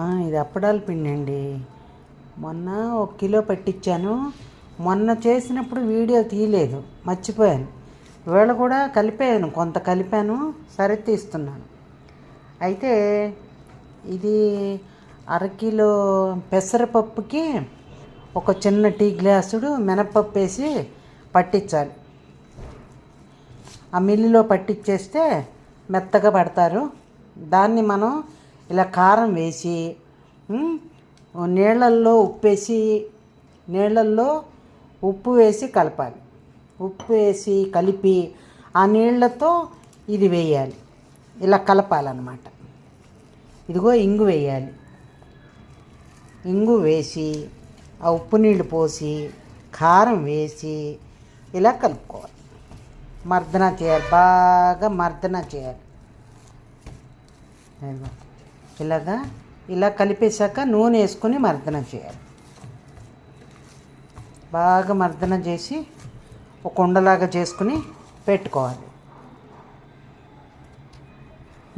ఇది అప్పడాల పిండి అండి మొన్న ఒక కిలో పట్టించాను మొన్న చేసినప్పుడు వీడియో తీయలేదు. మర్చిపోయాను. ఇవాళ కూడా కలిపాను. కొంత కలిపాను. సరే తీస్తున్నాను. అయితే ఇది అరకిలో పెసరపప్పుకి ఒక చిన్న టీ గ్లాసుడు మినపప్పు వేసి పట్టించాలి. ఆ మిల్లులో పట్టించేస్తే మెత్తగా పడతారు. దాన్ని మనం ఇలా కారం వేసి నీళ్ళల్లో ఉప్పు వేసి నీళ్ళల్లో ఉప్పు వేసి కలపాలి. ఉప్పు వేసి కలిపి ఆ నీళ్ళతో ఇది వేయాలి. ఇలా కలపాలన్నమాట. ఇదిగో ఇంగు వేయాలి. ఇంగు వేసి ఆ ఉప్పు నీళ్ళు పోసి కారం వేసి ఇలా కలుపుకోవాలి. మర్దన చేయాలి. బాగా మర్దన చేయాలి. ఇలాగా ఇలా కలిపేశాక నూనె వేసుకొని మర్దన చేయాలి. బాగా మర్దన చేసి ఒక ఉండలాగా చేసుకుని పెట్టుకోవాలి.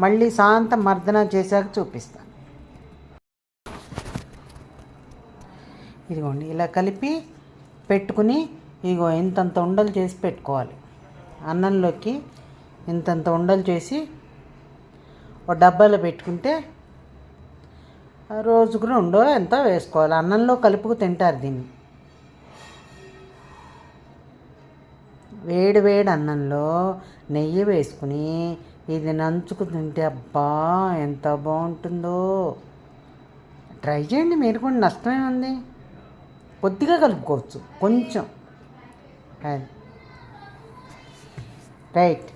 మళ్ళీ సాయంత్రం మర్దన చేశాక చూపిస్తాను ఇదిగోండి ఇలా కలిపి పెట్టుకుని ఇదిగో ఇంతంత ఉండలు చేసి పెట్టుకోవాలి. అన్నంలోకి ఇంతంత ఉండలు చేసి ఒక డబ్బాలో పెట్టుకుంటే రోజుకు రెండో ఎంతో వేసుకోవాలి. అన్నంలో కలుపుకు తింటారు దీన్ని. వేడి వేడి అన్నంలో నెయ్యి వేసుకుని ఇది నంచుకు తింటే అబ్బా ఎంత బాగుంటుందో. ట్రై చేయండి మీరు కూడా నష్టమే ఉంది. కొద్దిగా కలుపుకోవచ్చు కొంచెం. రైట్.